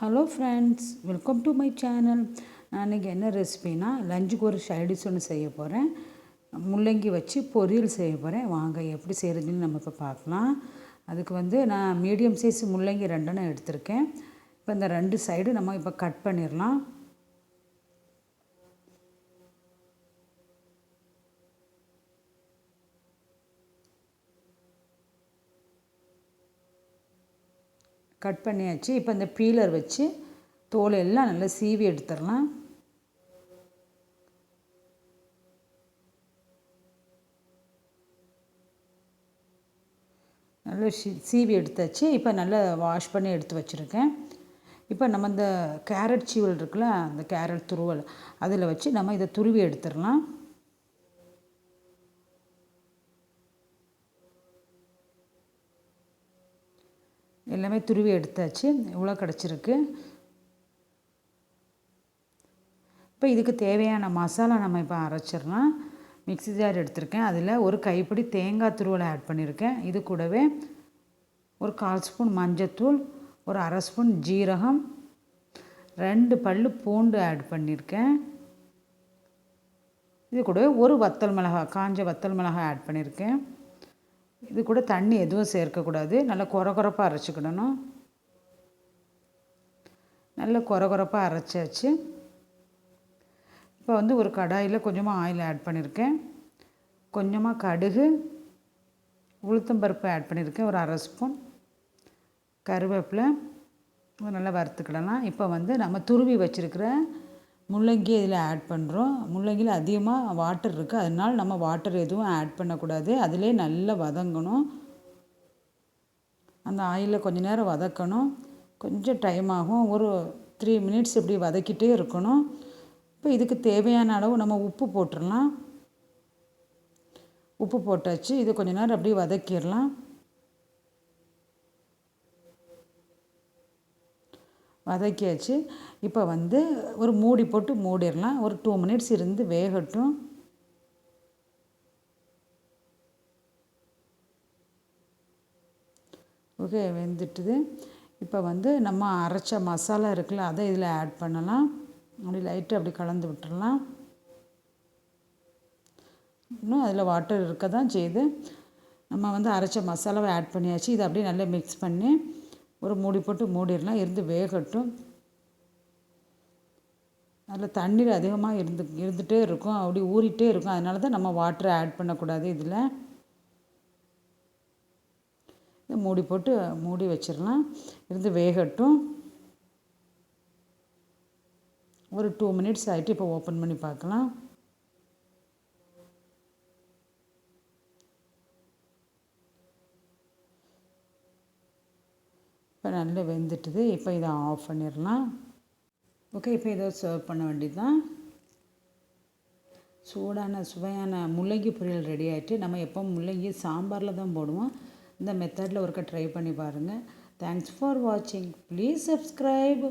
Hello friends welcome to my channel நான் இன்றைக்கி என்ன ரெசிபினா லஞ்சுக்கு ஒரு சைடிஷ் ஒன்று செய்ய போகிறேன் முள்ளங்கி வச்சு பொரியல் செய்ய போகிறேன் வாங்க எப்படி செய்கிறதுன்னு நம்ம இப்போ பார்க்கலாம். அதுக்கு வந்து நான் மீடியம் சைஸ் முள்ளங்கி ரெண்டெண்ணம் எடுத்திருக்கேன். இப்போ இந்த ரெண்டு சைடு நம்ம இப்போ கட் பண்ணிடலாம். கட் பண்ணியாச்சு. இப்போ இந்த பீலர் வச்சு தோலை எல்லாம் நல்லா சீவி எடுத்துடலாம். நல்லா சி சீவி எடுத்தாச்சு. இப்போ நல்லா வாஷ் பண்ணி எடுத்து வச்சுருக்கேன். இப்போ நம்ம இந்த கேரட் சீவல் இருக்குல்ல அந்த கேரட் துருவல் அதில் வச்சு நம்ம இதை துருவி எடுத்துடலாம். எல்லாமே துருவி எடுத்தாச்சு. இவ்வளோ கிடச்சிருக்கு. இப்போ இதுக்கு தேவையான மசாலா நம்ம இப்போ அரைச்சிடலாம். மிக்ஸி ஜார் எடுத்திருக்கேன். அதில் ஒரு கைப்பிடி தேங்காய் துருவலை ஆட் பண்ணியிருக்கேன். இது கூடவே ஒரு கால் ஸ்பூன் மஞ்சத்தூள் ஒரு அரை ஸ்பூன் ஜீரகம் ரெண்டு பல் பூண்டு ஆட் பண்ணியிருக்கேன். இது கூடவே ஒரு வத்தல் மிளகாய் காஞ்ச வத்தல் மிளகாய் ஆட் பண்ணியிருக்கேன். இது கூட தண்ணி எதுவும் சேர்க்கக்கூடாது. நல்லா குறை குறைப்பாக அரைச்சிக்கிடணும். நல்லா குறை குறைப்பாக அரைச்சாச்சு. இப்போ வந்து ஒரு கடாயில் கொஞ்சமாக ஆயில் ஆட் பண்ணியிருக்கேன் கொஞ்சமாக கடுகு உளுத்தம்பருப்பு ஆட் பண்ணியிருக்கேன் ஒரு அரை ஸ்பூன். கருவேப்பிலை. நல்லா வறுத்துக்கிடலாம். இப்போ வந்து நம்ம துருவி வச்சுருக்கிற முள்ளங்கி இதில் ஆட் பண்ணுறோம் முள்ளங்கியில் அதிகமாக வாட்டர் இருக்குது அதனால் நம்ம வாட்டர் எதுவும் ஆட் பண்ணக்கூடாது. அதிலே நல்லா வதங்கணும். அந்த ஆயிலில் கொஞ்ச நேரம் வதக்கணும். கொஞ்சம் டைம் ஆகும். ஒரு த்ரீ மினிட்ஸ் இப்படி வதக்கிட்டே இருக்கணும். இப்போ இதுக்கு தேவையான அளவு நம்ம உப்பு போட்டுடலாம். உப்பு போட்டாச்சு. இது கொஞ்ச நேரம் அப்படியே வதக்கிடலாம். வதக்கியாச்சு. இப்போ வந்து ஒரு மூடி போட்டு மூடிடலாம். ஒரு டூ மினிட்ஸ் இருந்து வேகட்டும். ஓகே வெந்துட்டுது. இப்போ வந்து நம்ம அரைச்ச மசாலா இருக்குல்ல அதை இதில் ஆட் பண்ணலாம். அப்படி லைட்டாக அப்படி கலந்து விட்டுடலாம் இன்னும் அதில் வாட்டர் இருக்க தான் செய்யுது. நம்ம வந்து அரைச்ச மசாலாவை ஆட் பண்ணியாச்சு. இதை அப்படியே நல்லா மிக்ஸ் பண்ணி ஒரு மூடி போட்டு மூடிடலாம். இருந்து வேகட்டும். அதில் தண்ணீர் அதிகமாக இருந்து இருந்துகிட்டே இருக்கும். அப்படி ஊறிட்டே இருக்கும். அதனால தான் நம்ம வாட்டரை ஆட் பண்ணக்கூடாது இதில். மூடி போட்டு மூடி வச்சிடலாம். இருந்து வேகட்டும். ஒரு டூ மினிட்ஸ் ஆகிட்டு இப்போ ஓப்பன் பண்ணி பார்க்கலாம். இப்போ நல்லா வெந்துட்டுது. இப்போ இதை ஆஃப் பண்ணிடலாம். ஓகே இப்போ இதை சர்வ் பண்ண வேண்டியது தான் சூடான சுவையான முள்ளங்கி பொரியல் ரெடி ஆகிட்டு நம்ம எப்போ முள்ளங்கி சாம்பாரில் தான் போடுவோம். இந்த மெத்தடில் ஒருக்க ட்ரை பண்ணி பாருங்கள் தேங்க்ஸ் ஃபார் வாட்சிங் ப்ளீஸ் சப்ஸ்கிரைப்